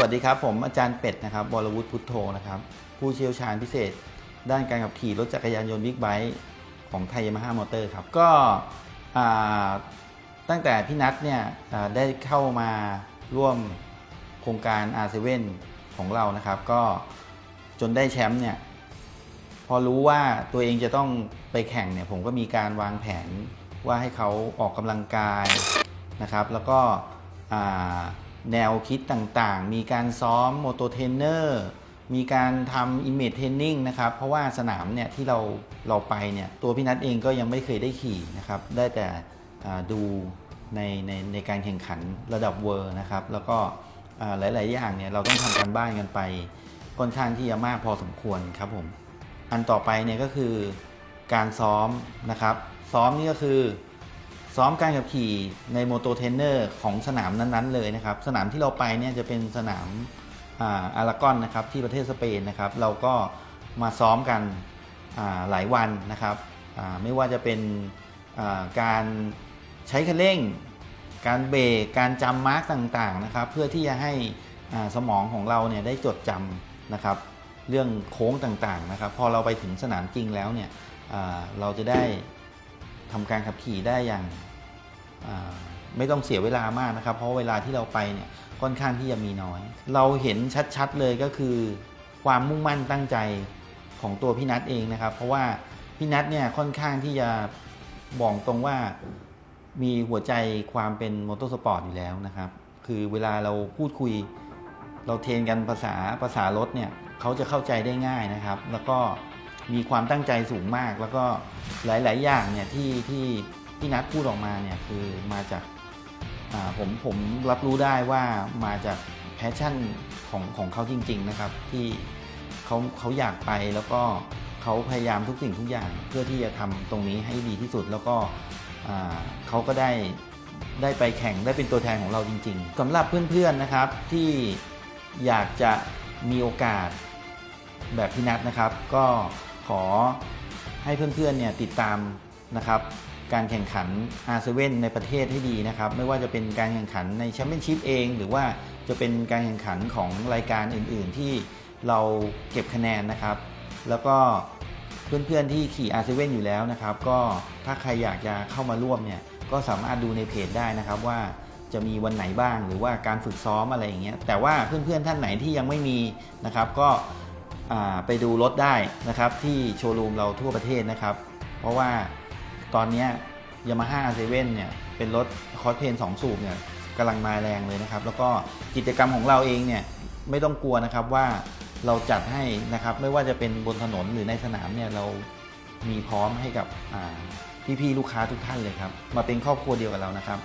วัสดีครับ ผมอาจารย์เป็ดนะครับวรวุฒิพุทโธนะครับ ผู้เชี่ยวชาญพิเศษ ด้านการขับขี่รถจักรยานยนต์บิ๊กไบค์ของไทยมาฮ่ามอเตอร์ครับ ก็ตั้งแต่พี่นัทเนี่ยได้เข้ามาร่วมโครงการ R7 ของเรานะครับ ก็จนได้แชมป์เนี่ยพอรู้ว่าตัวเองจะต้องไปแข่งเนี่ยผมก็มีการวางแผนว่าให้เขาออกกำลังกายนะครับ แล้วก็ แนวคิดต่างๆ มีการซ้อมโมโตเทนเนอร์มีการทำอิมเมจเทรนนิ่งนะครับ เพราะว่าสนามเนี่ยที่เราเราไปเนี่ยตัวพี่นัทเองก็ยังไม่เคยได้ขี่นะครับ ได้แต่ดูในในในการแข่งขันระดับเวอร์นะครับ แล้วก็หลาย ๆ อย่างเนี่ยเราต้องทำการบ้านกันไปค่อนข้างที่จะมากพอสมควรครับผม อันต่อไปเนี่ยก็คือการซ้อมนะครับ ซ้อมนี่ก็คือ ซ้อมการขับขี่ในโมโตเทนเนอร์ของสนามนั้นๆเลยนะครับ สนามที่เราไปเนี่ยจะเป็นสนามอาอารากอนนะครับที่ประเทศสเปนนะครับ เราก็มาซ้อมกันหลายวันนะครับไม่ว่าจะเป็นาการใช้คันเร่ง การเบรกการจำมาร์กต่างๆนะครับ เพื่อที่จะให้สมองของเราเนี่ยได้จดจำนะครับ เรื่องโค้งต่างๆนะครับ พอเราไปถึงสนามจริงแล้วเนี่ยเราจะได้ ทำการขับขี่ได้อย่างไม่ต้องเสียเวลามากนะครับ เพราะเวลาที่เราไปเนี่ยค่อนข้างที่จะมีน้อย เราเห็นชัดๆเลยก็คือความมุ่งมั่นตั้งใจของตัวพี่นัทเองนะครับ เพราะว่าพี่นัทเนี่ยค่อนข้างที่จะบอกตรงว่ามีหัวใจความเป็นมอเตอร์สปอร์ตอยู่แล้วนะครับ คือเวลาเราพูดคุย เราเทรนกันภาษาภาษารถเนี่ยเขาจะเข้าใจได้ง่ายนะครับ แล้วก็ มีความตั้งใจสูงมาก แล้วก็หลาย ๆ อย่างเนี่ยที่ที่ที่นัดพูดออกมาเนี่ยคือมาจากผมผมรับรู้ได้ว่ามาจากแพชชั่นของของเขาจริง ๆ นะครับ ที่เขาเขาอยากไปแล้วก็เขาพยายามทุกสิ่งทุกอย่าง เพื่อที่จะทำตรงนี้ให้ดีที่สุดแล้วก็เขาก็ได้ได้ไปแข่งได้เป็นตัวแทนของเราจริง ๆสำหรับเพื่อนๆนะครับที่อยากจะมีโอกาสแบบพี่นัทนะครับ ก็ ขอให้เพื่อนๆเนี่ยติดตามนะครับการแข่งขัน R7 ในประเทศให้ดีนะครับ ไม่ว่าจะเป็นการแข่งขันในแชมเปี้ยนชิพเอง หรือว่าจะเป็นการแข่งขันของรายการอื่นๆ ที่เราเก็บคะแนนนะครับ แล้วก็เพื่อนๆที่ขี่ R7 อยู่แล้วนะครับ ก็ถ้าใครอยากจะเข้ามาร่วมเนี่ยก็สามารถดูในเพจได้นะครับว่าจะมีวันไหนบ้างหรือว่าการฝึกซ้อมอะไรอย่างเงี้ยแต่ว่าเพื่อนๆท่านไหนที่ยังไม่มีนะครับ ก็ ไปดูรถได้นะครับที่โชว์รูมเราทั่วประเทศนะครับ เพราะว่าตอนนี้ยามาฮ่าเซเว่นเนี่ยเป็นรถคอสเพน2สูบเนี่ยกำลังมาแรงเลยนะครับ แล้วก็กิจกรรมของเราเองเนี่ยไม่ต้องกลัวนะครับว่าเราจัดให้นะครับไม่ว่าจะเป็นบนถนนหรือในสนามเนี่ยเรามีพร้อมให้กับพี่ๆลูกค้าทุกท่านเลยครับ มาเป็นครอบครัวเดียวกับเรานะครับ